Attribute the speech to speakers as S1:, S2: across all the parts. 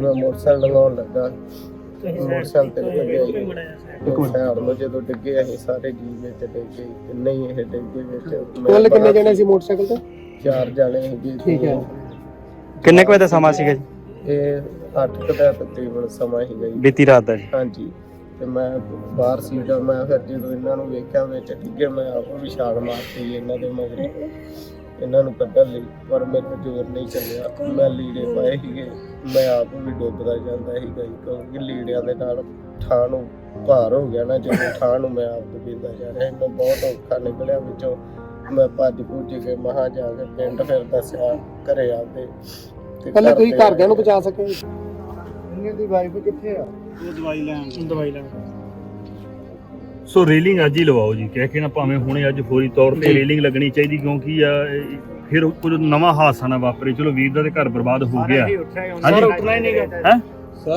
S1: ਮੈਂ ਮੋਟਰਸਾਈਕਲ ਲਗਾਉਣ ਲੱਗਾ। ਮੋਟਰਸਾਈਕਲ ਤੇ ਲੱਗਿਆ ਜੀ ਇੱਕ ਨੂੰ ਜਦੋਂ ਡਿੱਗੇ ਅਸੀਂ ਸਾਰੇ ਜੀ ਵਿੱਚ ਡਿੱਗੇ ਤਿੰਨੇ ਹੀ ਇਹ ਡਿੱਗੇ ਵਿੱਚ
S2: ਕੁੱਲ ਕਿੰਨੇ ਜਣੇ ਸੀ ਮੋਟਰਸਾਈਕਲ ਤੇ?
S1: ਚਾਰ ਜਣੇ ਸੀਗੇ।
S2: ਠੀਕ ਹੈ।
S3: ਕਿੰਨੇ ਕੁ ਵਜੇ ਦਾ ਸਮਾਂ ਸੀਗਾ ਜੀ?
S1: ਇਹ 8 ਕੁ ਦਾ ਤਕਰੀਬਨ ਸਮਾਂ ਸੀਗਾ ਜੀ।
S3: ਬੀਤੀ ਰਾਤ ਦਾ ਜੀ।
S1: ਹਾਂਜੀ। ਤੇ ਮੈਂ ਬਾਹਰ ਸੀ ਜਦ ਮੈਂ ਫਿਰ ਜਦੋਂ ਇਹਨਾਂ ਨੂੰ ਵੇਖਿਆ ਵਿੱਚ ਡਿੱਗੇ ਮੈਂ ਆਪ ਵੀ ਛਾਲ ਮਾਰਤੀ ਇਹਨਾਂ ਦੇ ਮਗਰ। ਇਹਨਾਂ ਨੂੰ ਕੱਢਣ ਲਈ ਪਰ ਮੇਰਾ ਜ਼ੋਰ ਨਹੀਂ ਚੱਲਿਆ। ਮੈਂ ਲੀੜੇ ਪਾਏ ਸੀਗੇ। ਮੈਂ ਆਪ ਵੀ ਡੁੱਬਦਾ ਜਾਂਦਾ ਸੀਗਾ ਜੀ, ਕਿਉਂਕਿ ਲੀੜਿਆਂ ਦੇ ਨਾਲ ਠਾਹ ਨੂੰ ਭਾਰ ਹੋ ਗਿਆ ਨਾ ਜਦੋਂ ਠਾਹ ਨੂੰ ਮੈਂ ਆਪ ਡੁੱਬਦਾ ਜਾ ਰਿਹਾ। ਮੈਂ ਬਹੁਤ ਔਖਾ ਨਿਕਲਿਆ ਵਿੱਚੋਂ। ਮੈਂ ਭੱਜ ਭੁੱਜ ਕੇ ਮਹਾ ਜਾ ਕੇ ਪਿੰਡ ਫਿਰ ਦੱਸਿਆ ਘਰੇ ਆਪਦੇ ਤੇ
S2: ਕੱਲੇ ਤੁਸੀਂ
S1: ਘਰ ਦੇ-
S2: ਘਰਦਿਆਂ ਨੂੰ ਬਚਾ ਸਕੇ ਇਹਨਾਂ ਦੀ ਵਾਈਫ ਕਿੱਥੇ ਆ?
S4: ਉਹ ਦਵਾਈ ਲੈਣ।
S2: ਦਵਾਈ ਲੈਣ।
S4: ਸੋ ਰੇਲਿੰਗ ਅੱਜ ਹੀ ਲਵਾਓ ਜੀ। ਕਹਿ ਕੇ ਨਾ ਭਾਵੇਂ ਹੁਣੇ ਅੱਜ ਫੌਰੀ ਤੌਰ ਤੇ ਰੇਲਿੰਗ ਲੱਗਣੀ ਚਾਹੀਦੀ ਕਿਉਂਕਿ ਆ ਫਿਰ ਕੁਝ ਨਵਾਂ ਹਾਦਸਾ ਨਾ ਵਾਪਰੇ। ਚਲੋ ਵੀਰ ਦਾ ਤੇ ਘਰ ਬਰਬਾਦ ਹੋ ਗਿਆ।
S2: ਸਰ ਉੱਠਣਾ ਹੀ ਨਹੀਂਗਾ
S4: ਹੈ?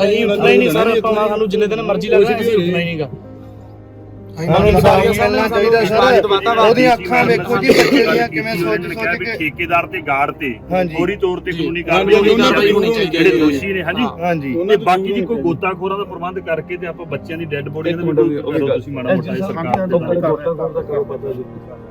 S2: ਅਸੀਂ ਉੱਠਣਾ ਹੀ ਨਹੀਂ ਸਰ ਆਪਾਂ ਸਾਨੂੰ ਜਿੰਨੇ ਦਿਨ ਮਰਜ਼ੀ ਲੱਗਣਾ ਅਸੀਂ ਉੱਠਣਾ ਹੀ ਨਹੀਂਗਾ ਸਾਨੂੰ ਸਾਰੀਆਂ ਮਿਲਣਾ ਚਾਹੀਦਾ ਸਰ। ਉਹਦੀਆਂ ਅੱਖਾਂ ਵੇਖੋ ਜੀ ਬੱਚੇ ਦੀਆਂ ਕਿਵੇਂ ਸੋਚ ਸੋਚ ਕੇ
S4: ਠੇਕੇਦਾਰ ਤੇ ਗਾਰਡ ਤੇ। ਫੌਰੀ ਤੌਰ ਤੇ ਕਾਨੂੰਨੀ ਕਾਰਵਾਈ
S2: ਹੋਣੀ ਚਾਹੀਦੀ
S4: ਜਿਹੜੇ
S2: ਜੀ।
S4: ਦੋਸ਼ੀ ਨੇ ਹਾਂਜੀ।
S2: ਹਾਂਜੀ।
S4: ਤੇ ਬਾਕੀ ਦੀ ਕੋਈ ਗੋਤਾਖੋਰਾਂ ਦਾ ਪ੍ਰਬੰਧ ਕਰਕੇ ਤੇ ਆਪਾਂ ਬੱਚਿਆਂ ਦੀ ਡੈੱਡ ਬੋਡੀਆਂ ਦੇ ਵੱਲੋਂ ਕਰੋ ਤੁਸੀਂ ਮਾੜਾ ਮੋਟਾ ਇਹ ਸਰਕਾਰ ਦਾ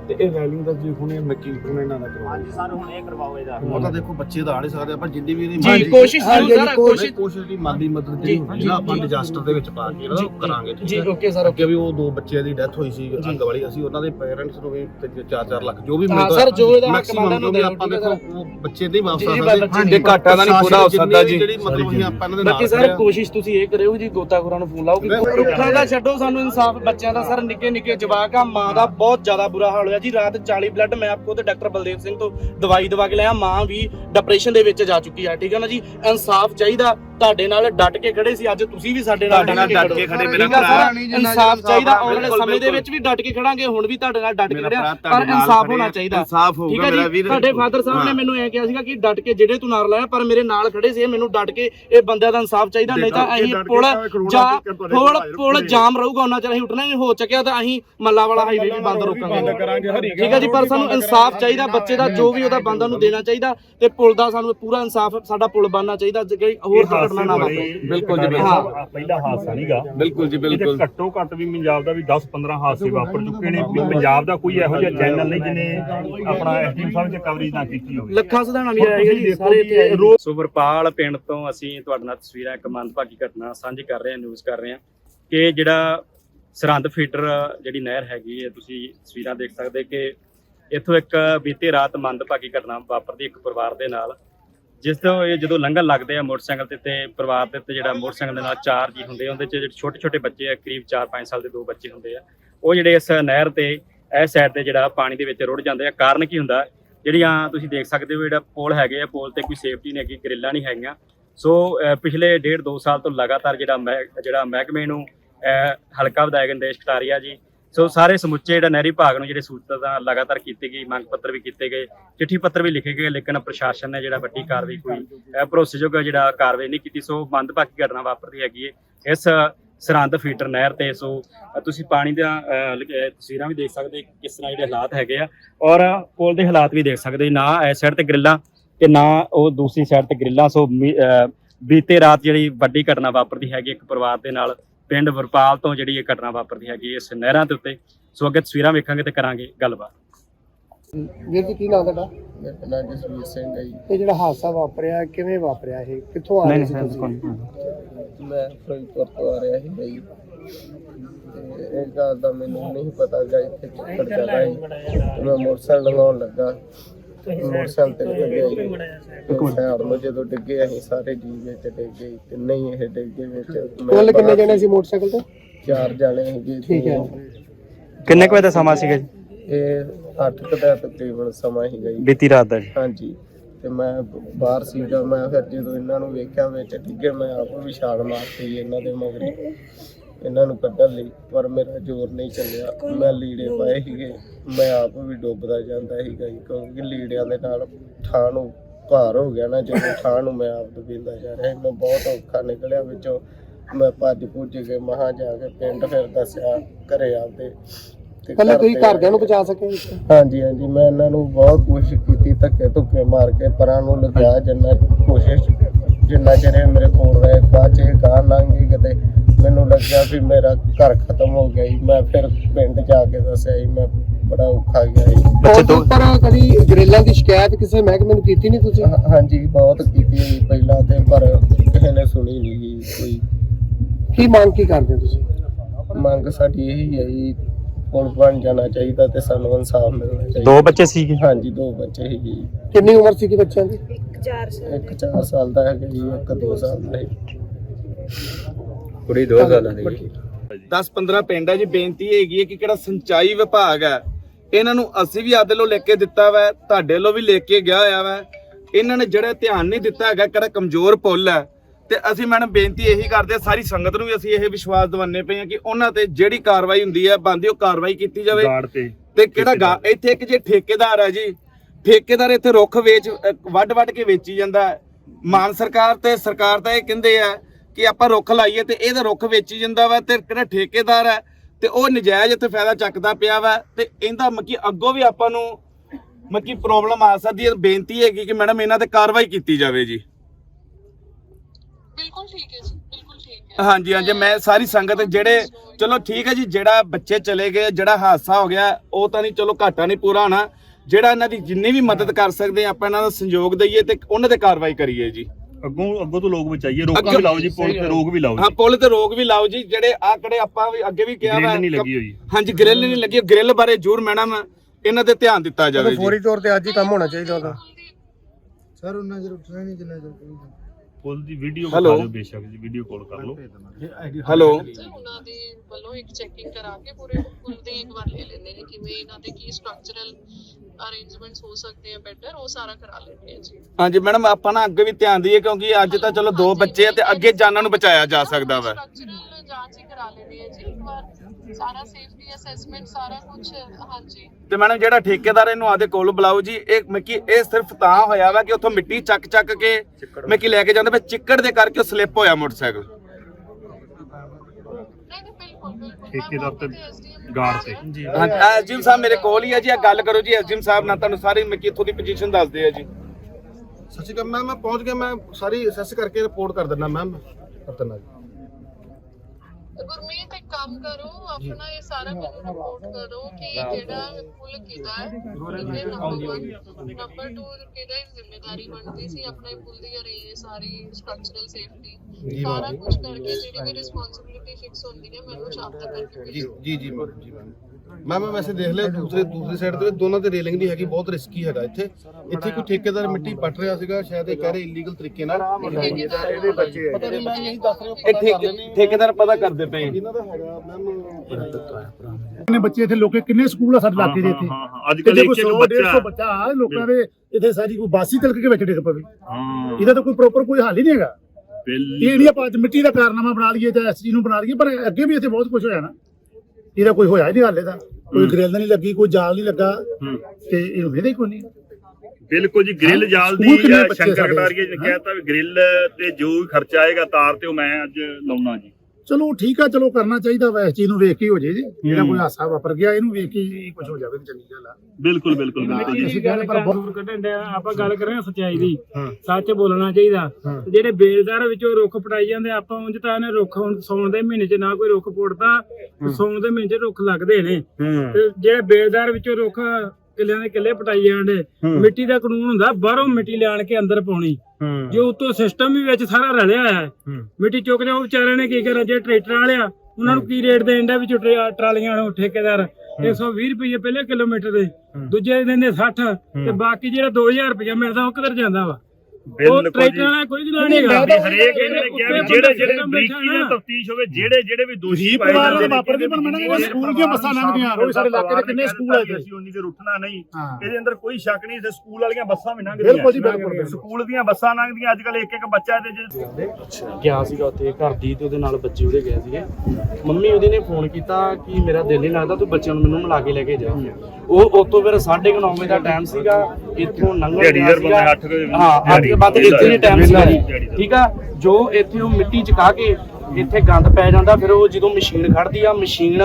S5: ਤੇ ਇਹ ਰੈਲਿੰਗ ਦਾ ਜੀ ਹੁਣੇ ਮੱਕੀ ਹੁਣ ਇਹਨਾਂ ਦਾ ਕਰਵਾਓ
S6: ਹਾਂਜੀ ਸਰ ਹੁਣ ਇਹ ਕਰਵਾਓ ਇਹਦਾ।
S5: ਉਹ ਤਾਂ ਦੇਖੋ ਬੱਚੇ ਦਾ ਆ ਨਹੀਂ ਸਕਦੇ ਆਪਾਂ ਜਿੰਨੀ ਵੀ ਇਹਦੀ
S2: ਜੀ ਕੋਸ਼ਿਸ਼ ਸਰ ਕੋਸ਼ਿਸ਼
S5: ਕੋਸ਼ਿਸ਼। ਦੀ ਮਾਲੀ ਮਦਦ ਜਿਹੜੀ ਹੁੰਦੀ ਨਾ ਆਪਾਂ ਡਿਜ਼ਾਸਟਰ ਦੇ ਵਿੱਚ ਪਾ ਕੇ ਨਾ ਕਰਾਂਗੇ ਠੀਕ
S2: ਜੀ
S5: ਹੈ
S2: ਓਕੇ ਸਰ
S5: ਅੱਗੇ ਵੀ ਉਹ ਦੋ ਬੱਚਿਆਂ ਦੀ ਡੈਥ ਹੋਈ ਸੀ ਅੰਗ ਵਾਲੀ ਅਸੀਂ ਉਹਨਾਂ ਦੇ ਪੇਰੈਂਟਸ ਨੂੰ ਵੀ 4-4 ਲੱਖ ਜੋ ਵੀ
S2: ਹਾਂ,
S5: ਮਿਲਦਾ
S2: ਸਰ, ਜੋ ਇਹਦਾ ਬਣਦਾ
S5: ਜੋ ਵੀ ਆਪਾਂ ਦੇਖੋ ਉਹ ਬੱਚੇ ਨਹੀਂ ਵਾਪਸ
S2: ਜੀ,
S5: ਆ
S2: ਜੀ,
S5: ਸਕਦੇ। ਇਹ ਘਾਟਾ ਦਾ ਨਹੀਂ ਪੂਰਾ ਹੋ ਸਕਦਾ ਜੀ। ਜਿਹੜੀ ਮਤਲਬ ਅਸੀਂ ਆਪਾਂ ਇਹਨਾਂ ਦੇ ਨਾਲ
S2: ਬਾਕੀ ਸਰ। ਕੋਸ਼ਿਸ਼ ਤੁਸੀਂ ਇਹ ਕਰਿਓ ਜੀ ਗੋਤਾਖੋਰਾਂ ਨੂੰ ਫੋਨ ਲਾਓ ਕਿ ਰੁੱਖਾਂ ਦਾ ਛੱਡੋ ਸਾਨੂੰ ਇਨਸਾਫ ਬੱਚਿਆਂ ਦਾ। ਸਰ ਨਿੱਕੇ ਨਿੱਕੇ ਜਵਾਕ ਆ ਮਾਂ ਦਾ ਬਹੁਤ ਜ਼ਿਆਦਾ ਬੁਰਾ ਹਾਲ ਹੋਇਆ ਜੀ। ਰਾਤ 40 ਬਲੱਡ ਮੈਂ ਆਪਕੋ ਤੇ ਡਾਕਟਰ ਬਲਦੇਵ ਸਿੰਘ ਤੋਂ ਦਵਾਈ ਦਵਾ ਕੇ ਲਿਆ। ਮਾਂ ਵੀ ਡਿਪਰੈਸ਼ਨ ਦੇ ਵਿੱਚ ਜਾ ਚੁੱਕੀ ਆ ਠੀਕ ਹੈ ਨਾ ਜੀ? ਇਨਸਾਫ ਚਾਹੀਦਾ। ਤੁਹਾਡੇ ਨਾਲ ਡਟ ਕੇ ਖੜੇ ਸੀ ਅੱਜ ਤੁਸੀਂ ਵੀ ਸਾਡੇ ਨਾਲ
S5: ਤੁਹਾਡੇ ਨਾਲ ਡਟ ਕੇ ਖੜੇ, ਮੇਰਾ? ਭਰਾ
S2: ਇਨਸਾਫ ਚਾਹੀਦਾ ਆਉਣ ਵਾਲੇ ਸਮੇਂ ਦੇ। ਵਿੱਚ ਵੀ ਡਟ ਕੇ ਖੜਾਂਗੇ ਹੁਣ ਵੀ ਤੁਹਾਡੇ ਨਾਲ ਡਟ ਕੇ ਖੜਿਆ ਪਰ ਇਨਸਾਫ ਹੋਣਾ। ਚਾਹੀਦਾ
S5: ਇਨਸਾਫ ਹੋਊਗਾ
S2: ਹੈ
S5: ਮੇਰਾ
S2: ਜੀ
S5: ਵੀਰ
S2: ਤੁਹਾਡੇ ਫਾਦਰ ਸਾਹਿਬ ਨੇ
S5: ਹਾਂ।
S2: ਮੈਨੂੰ ਐ ਕਿਹਾ ਸੀਗਾ ਕਿ ਡਟ ਕੇ ਜਿਹੜੇ ਤੂੰ ਨਾਲ ਲਾਇਆ ਪਰ ਮੇਰੇ ਨਾਲ ਖੜੇ ਸੀ ਮੈਨੂੰ ਡਟ ਕੇ ਇਹ ਬੰਦਿਆਂ ਦਾ ਇਨਸਾਫ ਚਾਹੀਦਾ ਨਹੀਂ ਤਾਂ ਅਸੀਂ ਪੁਲ ਜਾਂ ਪੁਲ ਪੁਲ ਜਾਮ ਰਹੂਗਾ ਉਹਨਾਂ ਚਿਰ ਅਸੀਂ ਉੱਠਣਾ ਨਹੀਂ ਹੋ ਚੱਕਿਆ ਤਾਂ ਅਸੀਂ ਮੱਲਾ ਵਾਲਾ ਹਾਈਵੇ ਵੀ ਬੰਦ ਰੋਕਾਂਗੇ ਠੀਕ ਹੈ ਜੀ ਪਰ ਸਾਨੂੰ ਇਨਸਾਫ ਚਾਹੀਦਾ ਬੱਚੇ ਦਾ ਜੋ ਵੀ ਉਹਦਾ ਬੰਦਾ ਨੂੰ ਦੇਣਾ ਚਾਹੀਦਾ ਤੇ ਪੁਲ ਦਾ ਸਾਨੂੰ ਪੂਰਾ ਇਨਸਾਫ ਸਾਡਾ ਪੁਲ ਬਣਨਾ ਚਾਹੀਦਾ ਜਿਹੜੀ ਹੋਰ ਦੁਰਘਟਨਾ ਨਾ ਵਾਪਰੇ।
S5: ਬਿਲਕੁਲ ਜੀ,
S2: ਹਾਂ।
S4: ਪਹਿਲਾ ਹਾਦਸਾ ਨਹੀਂਗਾ
S5: ਬਿਲਕੁਲ ਜੀ
S4: ਇਹਦੇ
S5: ਬਿਲਕੁਲ।
S4: ਘੱਟੋ ਘੱਟ ਵੀ ਪੰਜਾਬ ਦਾ ਵੀ 10-15 ਹਾਦਸੇ ਵਾਪਰ ਚੁੱਕੇ ਨੇ। ਵੀ ਪੰਜਾਬ ਦਾ ਕੋਈ ਇਹੋ ਜਿਹਾ ਚੈਨਲ ਨਹੀਂ ਜਿਹਨੇ ਆਪਣਾ ਐਸਟੀਐਮ ਸਾਹਿਬ ਤੇ ਕਵਰੇਜ ਨਾ ਕੀਤੀ ਹੋਵੇ।
S2: ਲੱਖਾਂ ਸਧਾਣਾ ਵੀ ਆਏਗਾ ਜੀ ਸਾਰੇ ਇੱਥੇ ਆਏ।
S6: ਵਰਪਾਲ ਪਿੰਡ ਤੋਂ ਅਸੀਂ ਤੁਹਾਡੇ ਨਾਲ ਤਸਵੀਰਾਂ ਇੱਕ ਮੰਦਭਾਗੀ ਘਟਨਾ ਸਾਂਝੀ ਕਰ ਰਹੇ ਹਾਂ ਨਿਊਜ਼ ਕਰ ਰਹੇ ਹਾਂ ਕਿ ਜਿਹੜਾ ਸਰਹੰਦ ਫੀਡਰ ਜਿਹੜੀ ਨਹਿਰ ਹੈਗੀ ਹੈ ਤੁਸੀਂ ਤਸਵੀਰਾਂ ਦੇਖ ਸਕਦੇ ਕਿ ਇੱਥੋਂ ਇੱਕ ਬੀਤੇ ਰਾਤ ਮੰਦਭਾਗੀ ਘਟਨਾ ਵਾਪਰਦੀ ਇੱਕ ਪਰਿਵਾਰ ਦੇ ਨਾਲ। ਜਿਸ ਤੋਂ ਇਹ ਜਦੋਂ ਲੰਘਣ ਲੱਗਦੇ ਆ ਮੋਟਰਸਾਈਕਲ ਤੇ ਤੇ ਪਰਿਵਾਰ ਦੇ ਉੱਤੇ ਜਿਹੜਾ ਮੋਟਰਸਾਈਕਲ ਦੇ ਨਾਲ ਚਾਰ ਜੀ ਹੁੰਦੇ ਆ, ਉਹਦੇ ਚ ਜਿਹੜੇ ਛੋਟੇ ਛੋਟੇ ਬੱਚੇ ਆ, ਕਰੀਬ 4-5 ਸਾਲ ਦੇ ਦੋ ਬੱਚੇ ਹੁੰਦੇ ਆ, ਉਹ ਜਿਹੜੇ ਇਸ ਨਹਿਰ ਤੇ, ਇਸ ਸਾਈਡ ਤੇ ਜਿਹੜਾ ਪਾਣੀ ਦੇ ਵਿੱਚ ਰੁੜ ਜਾਂਦੇ ਆ। ਕਾਰਨ ਕੀ ਹੁੰਦਾ? ਜਿਹੜੀਆਂ ਤੁਸੀਂ ਦੇਖ ਸਕਦੇ ਹੋ, ਜਿਹੜਾ ਪੋਲ ਹੈਗੇ ਆ, ਪੋਲ ਤੇ ਕੋਈ ਸੇਫਟੀ ਨਹੀਂ ਹੈਗੀ, ਗ੍ਰਿਲਾਂ ਨਹੀਂ ਹੈਗੀਆਂ। ਸੋ ਪਿਛਲੇ ਡੇਢ ਦੋ ਸਾਲ ਤੋਂ ਲਗਾਤਾਰ ਜਿਹੜਾ ਮਹਿ- ਜਿਹੜਾ ਮਹਿਕਮੇ ਨੂੰ ਹਲਕਾ ਵਿਧਾਇਕ ਨਿਦੇਸ਼ ਕਟਾਰੀਆ ਜੀ ਸੋ ਸਾਰੇ ਸਮੁੱਚੇ ਜਿਹੜਾ ਨਹਿਰੀ ਭਾਗ ਨੂੰ ਜਿਹੜੇ ਸੂਚਨਾ ਲਗਾਤਾਰ ਕੀਤੀ ਗਈ ਮੰਗ ਪੱਤਰ ਵੀ ਕੀਤੇ ਗਏ, ਚਿੱਠੀ ਪੱਤਰ ਵੀ ਲਿਖੇ ਗਏ, ਲੇਕਿਨ ਪ੍ਰਸ਼ਾਸਨ ਨੇ ਜਿਹੜਾ ਵੱਡੀ ਕਾਰਵਾਈ ਕੋਈ ਭਰੋਸੇਯੋਗ ਜਿਹੜਾ ਕਾਰਵਾਈ ਨਹੀਂ ਕੀਤੀ, ਸੋ ਮੰਦਭਾਗੀ ਘਟਨਾ ਵਾਪਰਦੀ ਹੈਗੀ ਹੈ ਇਸ ਸਰਹੰਦ ਫੀਟਰ ਨਹਿਰ ਤੇ, ਸੋ ਤੁਸੀਂ ਪਾਣੀ ਦਾ ਤਸਵੀਰਾਂ ਵੀ ਦੇਖ ਸਕਦੇ ਕਿਸ ਤਰ੍ਹਾਂ ਜਿਹੜੇ ਹਾਲਾਤ ਹੈਗੇ ਆ। ਔਰ ਪੁਲ ਦੇ ਹਾਲਾਤ ਵੀ ਦੇਖ ਸਕਦੇ, ਨਾ ਇਸ ਸਾਈਡ ਤੇ ਗ੍ਰਿਲਾਂ ਤੇ ਨਾ ਉਹ ਦੂਸਰੀ ਸਾਈਡ ਤੇ ਗ੍ਰਿਲਾਂ, ਸੋ ਬੀਤੇ ਰਾਤ ਜਿਹੜੀ ਵੱਡੀ ਘਟਨਾ ਵਾਪਰਦੀ ਹੈਗੀ ਇੱਕ ਪਰਿਵਾਰ ਦੇ ਨਾਲ ਪਿੰਡ ਵਰਪਾਲ ਤੋਂ ਜਿਹੜੀ ਇਹ ਘਟਨਾ ਵਾਪਰਦੀ ਹੈਗੀ ਇਸ ਨਹਿਰਾਂ ਦੇ ਉੱਤੇ। ਸੋ ਅੱਗੇ ਤਸਵੀਰਾਂ ਵੇਖਾਂਗੇ ਤੇ ਕਰਾਂਗੇ ਗੱਲਬਾਤ।
S2: ਵੀਰ ਜੀ ਕੀ ਨਾਮ ਤੁਹਾਡਾ?
S1: ਮੇਰਾ ਨਾਮ ਜਸਵੀਰ ਸਿੰਘ ਹੈ ਜੀ।
S2: ਇਹ ਜਿਹੜਾ ਹਾਦਸਾ ਵਾਪਰਿਆ ਕਿਵੇਂ ਵਾਪਰਿਆ ਇਹ? ਕਿੱਥੋਂ ਆ ਰਹੇ ਸੀ ਤੁਸੀਂ?
S1: ਮੈਂ ਫਿਰੋਜ਼ਪੁਰ ਤੋਂ ਆ ਰਿਹਾ ਸੀ ਬਈ। ਇਹ ਗੱਲ ਦਾ ਮੈਨੂੰ ਨਹੀਂ ਪਤਾ ਗਾ ਇੱਥੇ ਚੱਕਰ ਚੱਲਾ ਸੀ ਤੇ ਮੈਂ ਮੋਟਰਸਾਈਕਲ ਲਗਾਉਣ ਲੱਗਾ। ਮੋਟਰਸਾਈਕਲ ਤੇ ਲੱਗਿਆ ਜੀ ਇੱਕ ਸਾਈਡ ਨੂੰ ਜਦੋਂ ਡਿੱਗੇ ਅਸੀਂ ਸਾਰੇ ਜੀ ਵਿੱਚ ਡਿੱਗੇ ਤਿੰਨੇ ਹੀ ਇਹ ਡਿੱਗੇ ਵਿੱਚ ਮੈਂ
S2: ਕੁੱਲ ਕਿੰਨੇ
S1: ਬਾਹਰ
S2: ਜਣੇ ਸੀ ਮੋਟਰਸਾਈਕਲ ਤੇ?
S1: ਚਾਰ ਜਣੇ ਸੀਗੇ
S2: ਠੀਕ ਹੈ।
S3: ਕਿੰਨੇ ਕੁ ਵਜੇ ਦਾ ਸਮਾਂ ਸੀਗਾ ਜੀ?
S1: ਇਹ 8 ਕੁ ਦਾ ਤਕਰੀਬਨ ਸਮਾਂ ਸੀਗਾ ਜੀ।
S3: ਬੀਤੀ ਰਾਤ ਦਾ ਜੀ।
S1: ਹਾਂਜੀ। ਤੇ ਮੈਂ ਬਾਹਰ ਸੀ ਜਦ ਮੈਂ ਫਿਰ ਜਦੋਂ ਇਹਨਾਂ ਨੂੰ ਵੇਖਿਆ ਵਿੱਚ ਡਿੱਗੇ ਮੈਂ ਆਪ ਵੀ ਛਾਲ ਮਾਰਤੀ ਇਹਨਾਂ ਦੇ ਮਗਰ। ਇਹਨਾਂ ਨੂੰ ਕੱਢਣ ਲਈ ਪਰ ਮੇਰਾ ਜ਼ੋਰ ਨਹੀਂ ਚੱਲਿਆ। ਮੈਂ ਲੀੜੇ ਪਾਏ ਸੀਗੇ। ਮੈਂ ਆਪ ਵੀ ਡੁੱਬਦਾ ਜਾਂਦਾ ਸੀਗਾ ਜੀ, ਕਿਉਂਕਿ ਲੀੜਿਆਂ ਦੇ ਨਾਲ ਠਾਹ ਨੂੰ ਭਾਰ ਹੋ ਗਿਆ ਨਾ ਜਦੋਂ ਠਾਹ ਨੂੰ ਮੈਂ ਆਪ ਡੁੱਬਦਾ ਜਾ ਰਿਹਾ ਸੀ। ਮੈਂ ਬਹੁਤ ਔਖਾ ਨਿਕਲਿਆ ਵਿੱਚੋਂ। ਮੈਂ ਭੱਜ ਭੁੱਜ ਕੇ ਮਹਾ ਜਾ ਕੇ ਪਿੰਡ ਫਿਰ ਦੱਸਿਆ ਘਰੇ ਆਪਦੇ ਤੇ
S2: ਕੱਲੇ
S1: ਘਰ
S2: ਤੁਸੀਂ
S1: ਦੇ-
S2: ਘਰਦਿਆਂ ਨੂੰ ਬਚਾ ਸਕੇ
S1: ਹਾਂਜੀ ਹਾਂਜੀ ਮੈਂ ਇਹਨਾਂ ਨੂੰ ਬਹੁਤ ਕੋਸ਼ਿਸ਼ ਕੀਤੀ ਧੱਕੇ ਧੁੱਕੇ ਮਾਰ ਕੇ ਪਰਾਂ ਨੂੰ ਲਗਾਇਆ ਜਿੰਨਾ ਕੋਸ਼ਿਸ਼ ਜਿੰਨਾ ਚਿਰ ਇਹ ਮੇਰੇ ਕੋਲ ਰਹੇ। ਬਾਅਦ ਚ ਇਹ ਗਾਂ ਲੰਘ ਗਈ ਕਿਤੇ। ਮੈਨੂੰ ਲੱਗਿਆ ਵੀ ਮੇਰਾ ਘਰ ਖਤਮ ਹੋ ਗਿਆ ਜੀ। ਮੈਂ ਫਿਰ ਪਿੰਡ ਜਾ ਕੇ ਦੱਸਿਆ ਜੀ ਮੈਂ ਬੜਾ ਔਖਾ ਗਿਆ ਜੀ।
S6: ਬੱਚੇ ਦੋ
S7: ਪਰ ਕਦੀ ਗਰੇਲਾਂ ਦੀ ਸ਼ਿਕਾਇਤ ਕਿਸੇ ਮਹਿਕਮੇ ਨੂੰ ਕੀਤੀ ਨਹੀਂ ਤੁਸੀਂ?
S1: ਹਾਂ- ਹਾਂਜੀ ਬਹੁਤ ਕੀਤੀ ਹੈ ਜੀ ਪਹਿਲਾਂ ਤੇ ਪਰ ਕਿਸੇ ਨੇ ਸੁਣੀ ਨਹੀਂ ਜੀ ਕੋਈ।
S7: ਕੀ ਮੰਗ ਕੀ ਕਰਦੇ ਹੋ ਤੁਸੀਂ?
S1: ਮੰਗ ਸਾਡੀ ਇਹੀ ਹੈ ਜੀ ਪੁਲ ਬਣ ਜਾਣਾ ਚਾਹੀਦਾ ਤੇ ਸਾਨੂੰ ਇਨਸਾਫ ਮਿਲਣਾ ਚਾਹੀਦਾ।
S6: ਦੋ ਬੱਚੇ ਸੀਗੇ?
S1: ਹਾਂਜੀ ਦੋ ਬੱਚੇ ਸੀ ਜੀ।
S7: ਕਿੰਨੀ ਉਮਰ ਸੀ ਕਿ ਬੱਚਿਆਂ ਦੀ?
S1: ਇੱਕ 4 ਸਾਲ ਦਾ ਹੈਗਾ ਜੀ ਇੱਕ 2 ਸਾਲ ਦਾ ਹੈ।
S5: ਕੁੜੀ 2 ਸਾਲਾਂ ਦੀ।
S8: 10-15 ਪਿੰਡ ਹੈ ਜੀ ਬੇਨਤੀ ਹੈਗੀ ਹੈ ਕਿ ਕਿਹੜਾ ਸਿੰਚਾਈ ਵਿਭਾਗ ਹੈ ਇਹਨਾਂ ਨੂੰ ਅਸੀਂ ਵੀ ਆਦੇ ਲੋ ਲਿਖ ਕੇ ਦਿੱਤਾ ਵਾ ਤੁਹਾਡੇ ਲੋ ਵੀ ਲਿਖ ਕੇ ਗਿਆ ਹੋਇਆ ਵਾ। ਇਹਨਾਂ ਨੇ ਜਿਹੜਾ ਧਿਆਨ ਨਹੀਂ ਦਿੱਤਾ ਹੈਗਾ ਕਿਹੜਾ ਕਮਜ਼ੋਰ ਪੁੱਲ ਹੈ। ਤੇ ਅਸੀਂ ਮੈਡਮ ਬੇਨਤੀ ਇਹੀ ਕਰਦੇ ਹਾਂ ਸਾਰੀ ਸੰਗਤ ਨੂੰ ਵੀ ਅਸੀਂ ਇਹ ਵਿਸ਼ਵਾਸ ਦਿਵਾਉਂਦੇ ਪਏ ਹਾਂ ਕਿ ਉਹਨਾਂ ਤੇ ਜਿਹੜੀ ਕਾਰਵਾਈ ਹੁੰਦੀ ਹੈ ਬੰਦੀ ਉਹ ਕਾਰਵਾਈ ਕੀਤੀ ਜਾਵੇ। ਤੇ ਕਿਹੜਾ ਗਾ ਇੱਥੇ ਇੱਕ ਜੇ ਠੇਕੇਦਾਰ ਹੈ ਜੀ ਠੇਕੇਦਾਰ ਇੱਥੇ ਰੁੱਖ ਵੇਚ ਵੱਡ ਵੱਡ ਕੇ ਵੇਚੀ ਜਾਂਦਾ ਹੈ। ਮਾਨ ਸਰਕਾਰ ਤੇ ਸਰਕਾਰ ਤਾਂ ਇਹ ਕਹਿੰਦੇ ਆ ਕਿ ਆਪਾਂ ਰੁੱਖ ਲਾਈਏ ਤੇ ਇਹਦਾ ਰੁੱਖ ਵੇਚੀ ਜਾਂਦਾ ਵਾ ਤੇ ਕਿਹੜਾ ਠੇਕੇਦਾਰ ਹੈ ਤੇ ਉਹ ਨਜਾਇਜ਼ ਇੱਥੇ ਫਾਇਦਾ ਚੱਕਦਾ ਪਿਆ ਵਾ ਤੇ ਇਹਦਾ ਮੱਕੀ ਅੱਗੋਂ ਵੀ ਆਪਾਂ ਨੂੰ ਮੱਕੀ ਪ੍ਰੋਬਲਮ ਆ ਸਕਦੀ ਹੈ ਬੇਨਤੀ ਹੈਗੀ ਕਿ ਮੈਡਮ ਇਹਨਾਂ ਤੇ ਕਾਰਵਾਈ ਕੀਤੀ ਜਾਵੇ ਜੀ।
S9: ਬਿਲਕੁਲ ਠੀਕ ਹੈ ਜੀ ਬਿਲਕੁਲ ਠੀਕ ਹੈ।
S8: ਹਾਂਜੀ ਹਾਂਜੀ ਮੈਂ ਸਾਰੀ ਸੰਗਤ ਜਿਹੜੇ ਚਲੋ ਠੀਕ ਹੈ ਜੀ ਜਿਹੜਾ ਬੱਚੇ ਚਲੇ ਗਏ ਜਿਹੜਾ ਹਾਦਸਾ ਹੋ ਗਿਆ ਉਹ ਤਾਂ ਨਹੀਂ ਚਲੋ ਘਾਟਾ ਨਹੀਂ ਪੂਰਾ ਹੋਣਾ। ਜਿਹੜਾ ਇਹਨਾਂ ਦੀ ਜਿੰਨੀ ਵੀ ਮਦਦ ਕਰ ਸਕਦੇ ਆਪਾਂ ਇਹਨਾਂ ਦਾ ਸੰਯੋਗ ਦਈਏ ਤੇ ਉਹਨਾਂ ਤੇ ਕਾਰਵਾਈ ਕਰੀਏ ਜੀ।
S4: ਅੱਗੋਂ ਅੱਗੋਂ ਤੋਂ ਲੋਕ ਬਚਾਈਏ ਰੋਕ ਵੀ ਲਾਓ ਜੀ ਪੁਲ ਤੇ ਰੋਕ ਵੀ ਲਾਓ
S8: ਹਾਂ
S4: ਜੀ
S8: ਪੁਲ ਤੇ ਰੋਕ ਵੀ ਲਾਓ ਜੀ ਜਿਹੜੇ ਆ ਕੜੇ ਆਪਾਂ ਵੀ ਅੱਗੇ ਵੀ ਕਿਹਾ
S4: ਗ੍ਰਿਲ ਨਹੀਂ ਲੱਗੀ ਹੋਈ।
S8: ਹਾਂਜੀ ਗ੍ਰਿਲ ਨਹੀਂ ਲੱਗੀ ਗ੍ਰਿਲ ਬਾਰੇ ਜ਼ਰੂਰ ਮੈਡਮ ਇਹਨਾਂ ਤੇ ਧਿਆਨ ਦਿੱਤਾ ਜਾਵੇ ਜੀ।
S7: ਫੌਰੀ ਤੌਰ ਤੇ ਅੱਜ ਹੀ ਕੰਮ ਹੋਣਾ ਚਾਹੀਦਾ ਉਹਦਾ।
S4: ਪੁਲ ਦੀ ਵੀਡੀਓ
S8: Hello?
S4: ਬਣਾ ਦਿਓ ਬੇਸ਼ੱਕ ਜੀ ਵੀਡੀਓ ਕਾਲ ਕਰ ਲਓ।
S8: ਹੈਲੋ
S9: ਸਰ ਉਹਨਾਂ ਦੇ ਵੱਲੋਂ ਇੱਕ ਚੈਕਿੰਗ ਕਰਾ ਕੇ ਪੂਰੇ ਪੁੱਲ ਦੀ ਇੱਕ ਵਾਰ ਲੈ ਲੈਂਦੇ ਨੇ ਕਿਵੇਂ ਇਹਨਾਂ ਦੇ ਕੀ ਸਟਰਕਚਰਲ ਅਰੇਂਜਮੈਂਟਸ ਹੋ ਸਕਦੇ ਆ ਬੈਟਰ ਉਹ ਸਾਰਾ ਕਰਾ ਲੈਂਦੇ ਆ ਜੀ।
S8: ਹਾਂਜੀ ਮੈਡਮ ਆਪਾਂ ਨਾ ਅੱਗੇ ਵੀ ਧਿਆਨ ਦਈਏ ਕਿਉਂਕਿ ਅੱਜ ਤਾਂ ਚਲੋ ਦੋ ਬੱਚੇ ਆ ਤੇ ਅੱਗੇ ਜਾਨਾਂ ਨੂੰ ਬਚਾਇਆ ਜਾ ਸਕਦਾ ਵਾ।
S9: ਸਟਰਕਚਰਲ ਜਾਂਚ ਹੀ ਕਰਾ ਲੈਂਦੇ ਆ ਜੀ ਇੱਕ ਵਾਰ ਸਾਰਾ ਸੇਫਟੀ ਅਸੈਸਮੈਂਟ ਸਾਰਾ ਕੁਝ ਹਾਂਜੀ।
S8: ਤੇ ਮੈਡਮ ਜਿਹੜਾ ਠੇਕੇਦਾਰ ਇਹਨੂੰ ਆਦੇ ਕੋਲ ਬੁਲਾਓ ਜੀ ਇਹ ਮਿੱਕੀ ਇਹ ਸਿਰਫ ਤਾਂ ਹੋਇਆ ਵਾ ਕਿ ਉੱਥੋਂ ਮਿੱਟੀ ਚੱਕ ਚੱਕ ਕੇ ਮਿੱਕੀ ਲੈ ਕੇ ਜਾਂਦਾ ਵੇ ਚਿੱਕੜ ਦੇ ਕਰਕੇ ਉਹ ਸਲਿੱਪ ਹੋਇਆ ਮੋਟਰਸਾਈਕਲ।
S9: ਨਹੀਂ ਨਹੀਂ ਬਿਲਕੁਲ ਬਿਲਕੁਲ।
S4: ਠੇਕੇਦਾਰ ਤੇ ਗਾਰਡ ਤੇ।
S8: ਹਾਂ ਐਸਜੀਐਮ ਸਾਹਿਬ ਮੇਰੇ ਕੋਲ ਹੀ ਹੈ ਜੀ ਆ ਗੱਲ ਕਰੋ ਜੀ ਐਸਜੀਐਮ ਸਾਹਿਬ ਨਾਲ ਤੁਹਾਨੂੰ ਸਾਰੀ ਮਿੱਕੀ ਇੱਥੋਂ ਦੀ ਪੋਜੀਸ਼ਨ ਦੱਸਦੇ ਆ ਜੀ।
S5: ਸਤਿ ਸ਼੍ਰੀ ਅਕਾਲ ਮੈਮ ਮੈਂ ਪਹੁੰਚ ਗਿਆ ਮੈਂ ਸਾਰੀ ਅਸੈਸ ਕਰਕੇ ਰਿਪੋਰਟ ਕਰ ਦਿੰਦਾ ਮੈਮ। ਕਰ ਦਿੰਦਾ ਜੀ।
S9: ਗੁਰਮੀਤ ਕੰਮ ਕਰੋ ਆਪਣਾ ਇਹ ਸਾਰਾ ਮੈਨੂੰ ਰਿਪੋਰਟ ਕਰੋ ਕਿ ਜਿਹੜਾ ਪੁੱਲ ਕੀਤਾ ਹੈ ਕਿਹਦੇ ਨੰਬਰ 1 ਨੰਬਰ 2 ਕਿਹਦਾ ਜ਼ਿੰਮੇਵਾਰੀ ਬਣਦੀ ਸੀ ਆਪਣੇ ਪੁੱਲ ਦੀ ਅਰੇ ਸਾਰੀ ਸਟਰਕਚਰਲ ਸੇਫਟੀ ਸਾਰਾ ਕੁਝ ਕਰਕੇ ਜਿਹੜੀ ਵੀ ਰਿਸਪੌਂਸਿਬਿਲਿਟੀ ਫਿਕਸ ਹੁੰਦੀ ਹੈ ਮੈਨੂੰ ਸ਼ਾਮ ਤੱਕ ਕਰਕੇ
S5: ਜੀ ਜੀ ਜੀ ਮੈਮ ਵੈਸੇ ਦੇਖ ਲਿਆ ਦੂਸਰੇ ਦੂਸਰੀ ਸਾਈਡ ਤੇ ਵੀ ਦੋਨਾਂ ਤੇ ਰੇਲਿੰਗ ਨਹੀਂ ਹੈਗੀ ਬਹੁਤ ਰਿਸਕੀ ਹੈਗਾ ਇੱਥੇ। ਇੱਥੇ ਕੋਈ ਠੇਕੇਦਾਰ ਮਿੱਟੀ ਪੱਟ ਰਿਹਾ ਸੀਗਾ ਸ਼ਾਇਦ ਇਹ ਕਹਿ ਰਹੇ ਇਲੀਗਲ ਤਰੀਕੇ ਨਾਲ।
S9: ਇਹਦੇ ਬੱਚੇ
S5: ਪਤਾ ਨਹੀਂ ਮੈਂ ਨਹੀਂ ਦੱਸ ਰਿਹਾ
S8: ਇਹ ਠੇਕੇ ਠੇਕੇਦਾਰ ਪਤਾ ਕਰਦੇ ਪਏ।
S5: ਇਹਨਾਂ ਦਾ ਹੈਗਾ
S10: ਕਿੰਨੇ ਬੱਚੇ ਇੱਥੇ ਲੋਕੇ ਕਿੰਨੇ ਸਕੂਲ ਆ ਸਾਡੇ ਇਲਾਕੇ ਦੇ ਇੱਥੇ?
S4: ਹਾਂ ਹਾਂ। ਅੱਜ ਕੱਲ ਇੱਕ
S10: ਕੋਈ
S4: ਇੱਕ
S10: 100
S4: ਬੱਚਾ
S10: 150 ਬੱਚਾ ਆ, ਲੋਕਾਂ ਦੇ ਇੱਥੇ ਸਾਰੀ ਕੋਈ ਬਾਸੀ ਤਲਕ ਕੇ ਵਿੱਚ ਡਿੱਗ ਪਵੇ
S4: ਹਾਂ।
S10: ਇਹਦਾ ਤਾਂ ਕੋਈ ਪ੍ਰੋਪਰ ਕੋਈ ਹੱਲ ਹੀ ਨਹੀਂ ਹੈਗਾ।
S4: ਬਿੱਲ
S10: ਇਹ ਜਿਹੜੀ ਆਪਾਂ ਅੱਜ ਮਿੱਟੀ ਦਾ ਕਾਰਨਾਮਾ ਬਣਾ ਲਈਏ ਜਾਂ ਐਸਜੀ ਨੂੰ ਬਣਾ ਲਈਏ ਪਰ ਅੱਗੇ ਵੀ ਇੱਥੇ ਬਹੁਤ ਕੁਝ ਹੋਇਆ ਨਾ। ਇਹਦਾ ਕੋਈ ਹੋਇਆ ਹੀ ਨਹੀਂ ਹਾਲੇ ਦਾ ਕੋਈ ਗ੍ਰਿਲ ਨਹੀਂ ਲੱਗੀ ਕੋਈ ਜਾਲ ਨਹੀਂ ਲੱਗਾ।
S4: ਹੂੰ।
S10: ਤੇ ਇਹ ਵੇਦੇ ਕੋਈ ਨਹੀਂ।
S4: ਬਿਲਕੁਲ ਜੀ ਗ੍ਰਿਲ ਜਾਲ
S10: ਸਕੂਲ
S4: ਦੀ
S10: ਕਿੰਨੇ
S4: ਜਾਂ
S10: ਬੱਚੇ
S4: ਸ਼ੰਕਰ
S10: ਸਾਡੇ?
S4: ਕਟਾਰੀਏ ਨੇ ਕਹਿਤਾ ਵੀ ਗ੍ਰਿਲ ਤੇ ਜੋ ਵੀ ਖਰਚਾ ਆਏਗਾ ਤਾਰ ਤੇ ਉਹ ਮੈਂ ਅੱਜ ਲਾਉਣਾ ਜੀ।
S10: ਚਲੋ ਠੀਕ ਆ ਚਲੋ ਕਰਨਾ ਚਾਹੀਦਾ ਵਾ ਇਸ ਚੀਜ਼ ਨੂੰ ਵੇਖ ਕੇ ਹੀ ਹੋ ਜੇ ਜੀ। ਜਿਹੜਾ ਕੋਈ ਹਾਸਾ ਵਾਪਰ ਗਿਆ ਇਹਨੂੰ ਵੇਖ ਕੇ ਹੀ ਕੁਝ ਹੋ ਜਾਵੇ ਤਾਂ ਚੰਗੀ ਗੱਲ ਆ।
S4: ਬਿਲਕੁਲ ਬਿਲਕੁਲ ਬਿਲਕੁਲ। ਜੀ
S10: ਅਸੀਂ ਕਹਿੰਦੇ ਪਰ ਬਹੁਤ
S11: ਦੂਰ ਕੱਢਣ ਡਿਆ ਆਪਾਂ ਗੱਲ ਕਰ ਰਹੇ ਹਾਂ ਸੱਚਾਈ ਦੀ। ਸੱਚ ਬੋਲਣਾ ਚਾਹੀਦਾ। ਤੇ ਜਿਹੜੇ ਬੇਲਦਾਰ ਵਿੱਚੋਂ ਰੁੱਖ ਪਟਾਈ ਜਾਂਦੇ ਆਪਾਂ ਉਂਝ ਤਾਂ ਇਹਨੇ ਰੁੱਖ ਹੁਣ ਸੌਣ ਦੇ ਮਹੀਨੇ 'ਚ ਨਾ ਕੋਈ ਰੁੱਖ ਪੁੱਟਦਾ ਸੌਣ ਦੇ ਮਹੀਨੇ 'ਚ ਰੁੱਖ ਲੱਗਦੇ ਨੇ। ਤੇ ਜਿਹੜੇ ਬੇਲਦਾਰ ਵਿੱਚੋਂ ਰੁੱਖ ਕਿੱਲਿਆਂ ਦੇ ਕਿੱਲੇ ਪਟਾਈ ਜਾਂਦੇ ਮਿੱਟੀ ਦਾ ਕਾਨੂੰਨ ਹੁੰਦਾ ਬਾਹਰੋਂ ਮਿੱਟੀ ਲਿਆਣ ਕੇ ਅੰਦਰ ਪਾਉਣੀ। ਜੇ ਉਤੋਂ ਸਿਸਟਮ ਵੀ ਵਿੱਚ ਸਾਰਾ ਰਲਿਆ ਹੋਇਆ ਹੈ ਮਿੱਟੀ ਚੁੱਕ ਉਹ ਵਿਚਾਰਿਆਂ ਨੇ ਕੀ ਕਰਨਾ ਜੇ ਟਰੈਕਟਰ ਵਾਲੇ ਆ ਉਹਨਾਂ ਨੂੰ ਕੀ ਰੇਟ ਦੇਣ ਦਾ ਵਿੱਚ ਟਰਾਲੀਆਂ ਨੂੰ ਠੇਕੇਦਾਰ 120 ਰੁਪਏ ਪਹਿਲੇ ਕਿਲੋਮੀਟਰ ਦੇ ਦੂਜੇ ਦਿੰਦੇ 60 ਤੇ ਬਾਕੀ ਜਿਹੜਾ 2000 ਰੁਪਏ ਮਿਲਦਾ ਉਹ ਕਿੱਧਰ ਜਾਂਦਾ ਵਾ?
S4: ਬਿਲਕੁਲ ਜੀ।
S11: ਟਰੈਕਟਰ ਵਾਲਾ ਕੋਈ ਨਹੀਂ ਹੈਗਾ।
S4: ਵੀ ਹਰੇਕ ਇਹਨਾਂ ਨੇ ਕਿਹਾ ਵੀ ਜਿਹੜੇ ਜਿਹੜੇ ਬਰੀਕੀ ਨਾਲ ਤਫਤੀਸ਼ ਹੋਵੇ ਜਿਹੜੇ ਜਿਹੜੇ ਵੀ ਦੋਸ਼ੀ
S10: ਹੀ
S4: ਪਾਏ
S10: ਪਰਿਵਾਰ
S4: ਜਾਂਦੇ ਨੇ,
S10: ਵਾਪਰਦੇ ਪਰ ਮੈਨੂੰ ਉਹ ਸਕੂਲ ਦੀਆਂ ਬੱਸਾਂ ਲੰਘਦੀਆਂ ਰੋਜ਼ ਸਾਡੇ ਇਲਾਕੇ ਦੇ ਕਿੰਨੇ ਸਕੂਲ ਆ
S4: ਅਸੀਂ ਉਨੀ ਦੇ ਰੁੱਠਣਾ ਨਹੀਂ।
S10: ਹਾਂ।
S4: ਇਹਦੇ ਅੰਦਰ ਕੋਈ ਸ਼ੱਕ ਨਹੀਂ ਤੇ ਸਕੂਲ ਵਾਲੀਆਂ ਬੱਸਾਂ ਵੀ ਲੰਘਦੀਆਂ।
S10: ਬਿਲਕੁਲ ਜੀ, ਬਿਲਕੁਲ, ਬਿਲਕੁਲ।
S4: ਸਕੂਲ ਦੀਆਂ ਬੱਸਾਂ ਲੰਘਦੀਆਂ ਅੱਜ ਕੱਲ ਇੱਕ ਇੱਕ ਬੱਚਾ ਇਹਦੇ ਚ
S8: ਗਿਆ ਸੀਗਾ ਉੱਥੇ ਘਰ ਦੀ ਤੇ ਉਹਦੇ ਨਾਲ ਬੱਚੇ ਉਹਦੇ ਗਏ ਸੀਗੇ। ਮੰਮੀ ਉਹਦੀ ਨੇ ਫੋਨ ਕੀਤਾ ਕਿ ਮੇਰਾ ਦਿਲ ਨਹੀਂ ਲੱਗਦਾ ਤੂੰ ਬੱਚਿਆਂ ਨੂੰ ਮੈਨੂੰ ਮਿਲਾ ਕੇ ਲੈ ਕੇ ਜਾ। ਉਹ ਉਤੋਂ ਫਿਰ 9:30 ਵਜੇ ਦਾ ਟਾਈਮ ਸੀਗਾ ਇੱਥੋਂ ਲੰਘਣ
S4: ਦਰ
S8: ਸੀਗਾ। ਹਾਂ ਬਾਅਦ ਇੱਥੇ ਹੀ। ਟਾਈਮ ਸੀਗਾ ਜੀ। ਠੀਕ ਆ? ਜੋ ਇੱਥੇ ਉਹ ਮਿੱਟੀ ਚਕਾ ਕੇ
S2: ਇੱਥੇ ਗੰਦ ਪੈ ਜਾਂਦਾ ਫਿਰ ਉਹ ਜਦੋਂ ਮਸ਼ੀਨ ਖੜਦੀ ਆ ਮਸ਼ੀਨ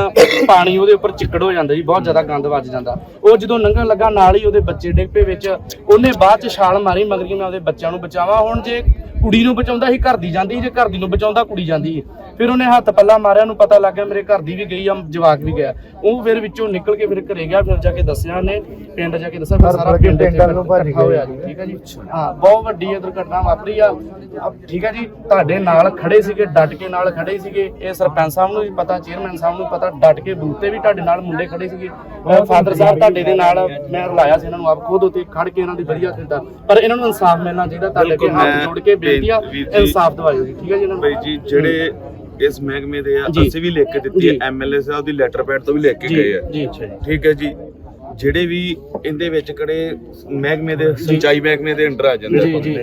S2: ਪਾਣੀ ਉਹਦੇ ਉੱਪਰ ਚਿੱਕੜ ਹੋ ਜਾਂਦਾ ਜੀ ਬਹੁਤ ਜ਼ਿਆਦਾ ਗੰਦ ਵੱਜ ਜਾਂਦਾ। ਉਹ ਜਦੋਂ ਲੰਘਣ ਲੱਗਾ ਨਾਲ ਹੀ ਉਹਦੇ ਬੱਚੇ ਡਿੱਗ ਪਏ ਵਿੱਚ ਉਹਨੇ ਬਾਅਦ ਚ ਛਾਲ ਮਾਰੀ ਮਗਰ ਮੈਂ ਉਹਦੇ ਬੱਚਿਆਂ ਨੂੰ ਬਚਾਵਾਂ। ਹੁਣ ਜੇ ਕੁੜੀ ਨੂੰ ਬਚਾਉਂਦਾ ਸੀ ਘਰ ਦੀ ਜਾਂਦੀ ਜੇ ਘਰ ਦੀ ਨੂੰ ਬਚਾਉਂਦਾ ਕੁੜੀ ਜਾਂਦੀ ਫਿਰ ਉਹਨੇ ਹੱਥ ਪੱਲਾ ਮਾਰਿਆ ਨੂੰ ਪਤਾ ਲੱਗ ਗਿਆ ਮੇਰੇ ਘਰ ਦੀ ਵੀ ਗਈ ਆ ਜਵਾਕ ਵੀ ਗਿਆ। ਉਹ ਫਿਰ ਵਿੱਚੋਂ ਨਿਕਲ ਕੇ ਫਿਰ ਘਰੇ ਗਿਆ ਫਿਰ ਜਾ ਕੇ ਦੱਸਿਆ ਉਹਨੇ ਪਿੰਡ ਜਾ ਕੇ ਦੱਸਿਆ ਫਿਰ ਸਾਰਾ ਪਿੰਡ ਇੱਥੇ ਇਕੱਠਾ ਹੋਇਆ ਜੀ ਠੀਕ ਹੈ ਜੀ। ਹਾਂ ਬਹੁਤ ਵੱਡੀ ਇਹ ਦੁਰਘਟਨਾ ਵਾਪਰੀ ਆ। ਠੀਕ ਹੈ ਜੀ ਤੁਹਾਡੇ ਨਾਲ ਖੜੇ ਸੀਗੇ ਡਟ ਕੇ ਨਾਲ ਖੜੇ ਸੀਗੇ ਇਹ ਸਰਪੰਚ ਸਾਹਿਬ ਨੂੰ ਵੀ ਪਤਾ ਚੇਅਰਮੈਨ ਸਾਹਿਬ ਨੂੰ ਪਤਾ ਡਟ ਕੇ ਬੂਥ ਤੇ ਵੀ ਤੁਹਾਡੇ ਨਾਲ ਮੁੰਡੇ ਖੜੇ ਸੀਗੇ। ਫਾਦਰ ਸਾਹਿਬ ਤੁਹਾਡੇ ਦੇ ਨਾਲ ਮੈਂ ਰਲਾਇਆ ਸੀ ਇਹਨਾਂ ਨੂੰ ਆਪ ਖੁਦ ਉੱਤੇ ਖੜ ਕੇ ਇਹਨਾਂ ਦੀ ਵਧੀਆ ਕੀਤਾ ਪਰ ਇਹਨਾਂ ਨੂੰ ਇਨਸਾਫ ਮਿਲਣਾ ਚਾਹੀਦਾ ਤੁਹਾਡੇ ਅੱਗੇ ਹੱਥ ਜੋੜ ਕੇ ਬੇਨਤੀ ਆ ਇਨਸਾਫ ਦਿਵਾਇਓ ਜੀ ਠੀਕ ਹੈ ਜੀ ਇਹਨਾਂ ਨੂੰ?
S8: ਬਈ ਜੀ ਜਿਹੜੇ ਇਸ ਮਹਿਕਮੇ ਦੇ ਆ। ਅਸੀਂ ਵੀ ਲਿਖ ਕੇ ਦਿੱਤੀ। ਹੈ ਐਮਐਲਏ ਸਾਹਿਬ ਦੀ ਲੈਟਰ ਪੈਡ ਤੋਂ ਵੀ ਲਿਖ ਕੇ ਗਏ ਆ।
S2: ਜੀ।
S8: ਠੀਕ ਹੈ ਜੀ। ਜਿਹੜੇ ਵੀ ਇਹਦੇ ਵਿੱਚ ਕਿਹੜੇ ਮਹਿਕਮੇ ਦੇ ਸਿੰਚਾਈ ਮਹਿਕਮੇ ਦੇ ਅੰਡਰ ਆ ਜਾਂਦੇ
S2: ਜੀ,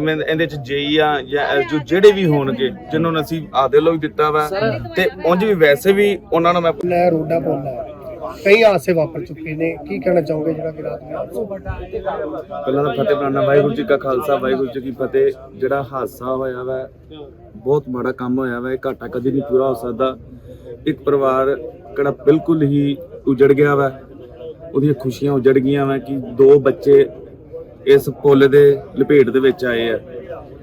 S8: ਮੈਂ ਇਹਦੇ ਚ ਜੇਈ ਆ ਜਾਂ ਐਸਜੂ ਜਿਹੜੇ ਵੀ ਹੋਣਗੇ ਜਿਨ੍ਹਾਂ ਨੂੰ ਅਸੀਂ ਆਦੇ ਲੋਕ ਦਿੱਤਾ ਵਾ। ਤੇ ਉਂਝ ਵੀ ਵੈਸੇ ਵੀ ਉਹਨਾਂ ਨੂੰ ਮੈਂ
S7: ਲੈ ਰੋਡਾ ਪੋਲਾ ਕਈ ਹਾਦਸੇ ਵਾਪਰ ਚੁੱਕੇ ਨੇ। ਕੀ ਕਹਿਣਾ ਚਾਹੋਗੇ ਜਿਹੜਾ ਕਿ ਰਾਤ ਨੂੰ
S8: ਪਹਿਲਾਂ ਤਾਂ ਫਤਿਹ ਬੁਲਾਣਾ ਵਾਹਿਗੁਰੂ ਜੀ ਕਾ ਖਾਲਸਾ ਵਾਹਿਗੁਰੂ ਜੀ ਕੀ ਫਤਿਹ। ਜਿਹੜਾ ਹਾਦਸਾ ਹੋਇਆ ਵਾ ਬਹੁਤ ਮਾੜਾ ਕੰਮ ਹੋਇਆ ਵਾ। ਇਹ ਘਾਟਾ ਕਦੀ ਨਹੀਂ ਪੂਰਾ ਹੋ ਸਕਦਾ। ਇੱਕ ਪਰਿਵਾਰ ਕਿਹੜਾ ਬਿਲਕੁਲ ਹੀ ਉਜੜ ਗਿਆ ਵਾ। ਉਹਦੀਆਂ ਖੁਸ਼ੀਆਂ ਉਜੜ ਗਈਆਂ ਵਾ ਕਿ ਦੋ ਬੱਚੇ ਇਸ ਪੁੱਲ ਦੇ ਲਪੇਟ ਦੇ ਵਿੱਚ ਆਏ ਆ।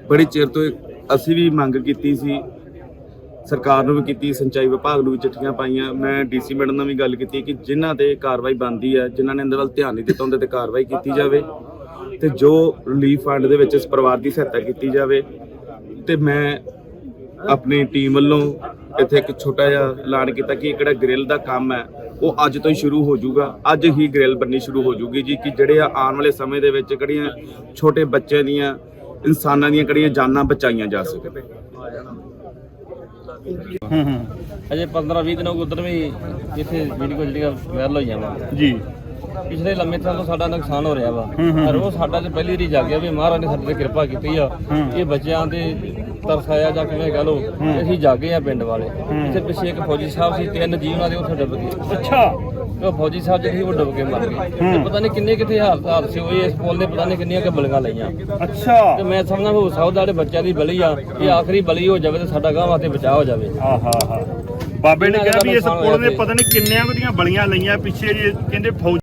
S8: ਬੜੀ ਚਿਰ ਤੋਂ ਅਸੀਂ ਵੀ ਮੰਗ ਕੀਤੀ ਸੀ, ਸਰਕਾਰ ਨੂੰ ਵੀ ਕੀਤੀ, ਸਿੰਚਾਈ ਵਿਭਾਗ ਨੂੰ ਵੀ ਚਿੱਠੀਆਂ ਪਾਈਆਂ। ਮੈਂ ਡੀਸੀ ਮੈਡਮ ਨਾਲ ਵੀ ਗੱਲ ਕੀਤੀ ਕਿ ਜਿਨ੍ਹਾਂ ਤੇ ਕਾਰਵਾਈ ਬਣਦੀ ਹੈ ਜਿਨ੍ਹਾਂ ਨੇ ਇਹਦੇ ਵੱਲ ਧਿਆਨ ਨਹੀਂ ਦਿੱਤਾ, ਉਹਦੇ ਤੇ ਕਾਰਵਾਈ ਕੀਤੀ ਜਾਵੇ ਤੇ ਜੋ ਰਿਲੀਫ ਫੰਡ ਦੇ ਵਿੱਚ ਇਸ ਪਰਿਵਾਰ ਦੀ ਸਹਾਇਤਾ ਕੀਤੀ ਜਾਵੇ ਤੇ ਮੈਂ ਆਪਣੀ ਟੀਮ ਵੱਲੋਂ ਇੱਥੇ ਇੱਕ ਛੋਟਾ ਜਿਹਾ ਐਲਾਨ ਕੀਤਾ ਕਿ ਇਹ ਕਿਹੜਾ ਗ੍ਰਿਲ ਦਾ ਕੰਮ ਹੈ ਉਹ ਅੱਜ ਤੋਂ ਹੀ ਸ਼ੁਰੂ ਹੋ ਜਾਊਗਾ। ਅੱਜ ਹੀ ਗ੍ਰਿਲ ਬੰਨੀ ਸ਼ੁਰੂ ਹੋ ਜਾਊਗੀ ਜੀ ਕਿ ਜਿਹੜੇ ਆ ਆਉਣ ਵਾਲੇ ਸਮੇਂ ਦੇ ਵਿੱਚ ਕਿਹੜੀਆਂ ਛੋਟੇ ਬੱਚਿਆਂ ਦੀਆਂ ਇਨਸਾਨਾਂ ਦੀਆਂ ਕਿਹੜੀਆਂ ਜਾਨਾਂ ਬਚਾਈਆਂ ਜਾ ਸਕਣ
S12: ਅਜੇ 15 20 ਦਿਨ ਹੋ ਗਏ ਉਧਰ ਵੀ ਇੱਥੇ ਵੀਡੀਓ ਜਿਹੜੀਆਂ ਵਾਇਰਲ ਹੋਈਆਂ ਵਾ।
S4: ਜੀ।
S12: ਪਿਛਲੇ ਲੰਮੇ ਸਮੇਂ ਤੋਂ ਸਾਡਾ ਨੁਕਸਾਨ ਹੋ ਰਿਹਾ ਵਾ। ਪਰ ਉਹ ਸਾਡਾ ਤੇ ਪਹਿਲੀ ਵਾਰੀ ਜਾਗਿਆ ਵੀ ਮਹਾਰਾਜ ਨੇ ਸਾਡੇ ਤੇ ਕਿਰਪਾ ਕੀਤੀ ਆ। ਇਹ ਬੱਚਿਆਂ ਦੇ ਤਰਸਾਇਆ ਜਾਂ ਕਿਵੇਂ ਕਹ ਲੋ ਅਸੀਂ ਜਾਗੇ ਆ ਪਿੰਡ ਵਾਲੇ। ਇੱਥੇ ਪਿੱਛੇ ਇੱਕ ਫੌਜੀ ਸਾਹਿਬ ਸੀ ਤਿੰਨ ਜੀ ਉਹਨਾਂ ਦੇ ਉੱਥੇ ਡੁੱਬ ਗਏ।
S4: ਅੱਛਾ।
S12: ਉਹ ਫੌਜੀ ਸਾਹਿਬ ਜਿਹੜੇ ਸੀ ਉਹ ਡੁੱਬ ਕੇ ਮਰ ਗਏ। ਤੇ ਪਤਾ ਨਹੀਂ ਕਿੰਨੇ ਕਿੱਥੇ ਹਾਲਤ ਹਾਦਸੇ ਹੋਏ ਇਸ ਪੁੱਲ ਦੇ ਪਤਾ ਨਹੀਂ ਕਿੰਨੀਆਂ ਕਿ ਬਲੀਆਂ ਲਈਆਂ।
S4: ਅੱਛਾ।
S12: ਤੇ ਮੈਂ ਸਮਝਦਾ ਹੋ ਸਕਦਾ ਜਿਹੜੇ ਬੱਚਿਆਂ ਦੀ ਬਲੀ ਆ ਇਹ ਆਖਰੀ ਬਲੀ ਹੋ ਜਾਵੇ ਤੇ ਸਾਡਾ ਗਾਂ ਵਾਸਤੇ ਬਚਾਅ ਹੋ ਜਾਵੇ।
S4: ਆਹਾ ਹਾ ਬਾਬੇ ਨੇ ਕਿਹਾ ਵੀ ਇਸ ਪੁਲ ਨੇ ਪਤਾ ਨਹੀਂ ਕਿੰਨਿਆਂ ਦੀਆਂ ਬਲੀਆਂ ਲਈਆਂ ਪਿੱਛੇ ਜੀ ਕਹਿੰਦੇ ਫੌਜ